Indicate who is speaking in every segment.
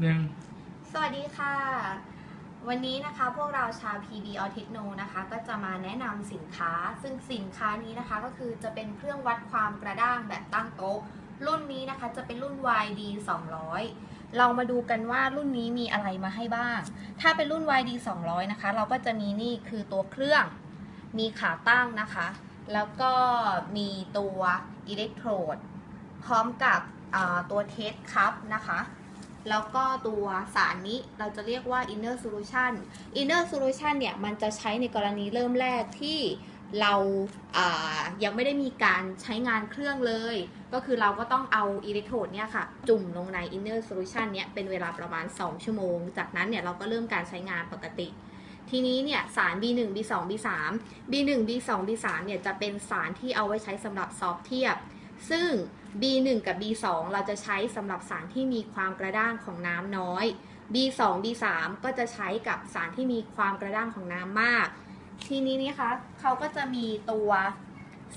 Speaker 1: หนึ่ง
Speaker 2: สวัสดีค่ะ วันนี้นะคะพวกเราชาว PB a u t i n o นะคะ ก็จะมาแนะนำสินค้า ซึ่งสินค้านี้นะคะก็คือจะเป็นเครื่องวัดความกระด้างแบบตั้งโต๊ะ รุ่นนี้นะคะจะเป็นรุ่น YD 200 เรามาดูกันว่ารุ่นนี้มีอะไรมาให้บ้าง ถ้าเป็นรุ่น YD 200 นะคะ เราก็จะมีนี่คือตัวเครื่อง มีขาตั้งนะคะ แล้วก็มีตัวอิเล็กโทรดพร้อมกับตัวเทสครับนะคะ แล้วก็ตัวสารนี้เราจะเรียกว่า inner solution inner solution เนี่ยมันจะใช้ในกรณีเริ่มแรกที่เราอ่ายังไม่ได้มีการใช้งานเครื่องเลย ก็คือเราก็ต้องเอาอิเล็กโทรดเนี่ยค่ะ จุ่มลงใน inner solution เนี่ยเป็นเวลาประมาณ 2 ชั่วโมง จากนั้นเนี่ยเราก็เริ่มการใช้งานปกติ ทีนี้เนี่ยสาร B1 B2 B3 B1 B2 B3 เนี่ยจะเป็นสารที่เอาไว้ใช้สำหรับสอบเทียบ ซึ่ง B1 กับ B2 เราจะใช้สำหรับสารที่มีความกระด้างของน้ำน้อย B2 B3 ก็จะใช้กับสารที่มีความกระด้างของน้ำมาก ทีนี้นะคะเขาก็จะมีตัว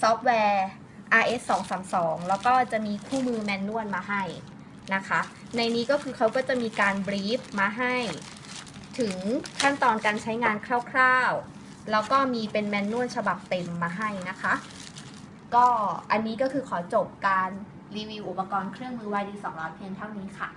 Speaker 2: ซอฟต์แวร์ RS 232แล้วก็จะมีคู่มือแมนนวลมาให้นะคะ ในนี้ก็คือเขาก็จะมีการบรีฟมาให้ ถึงขั้นตอนการใช้งานคร่าวๆ แล้วก็มีเป็นแมนนวลฉบับเต็มมาให้นะคะ ก็อันนี้ก็คือขอจบการรีวิวอุปกรณ์เครื่องมือ YD 200 เพียงเท่านี้ค่ะ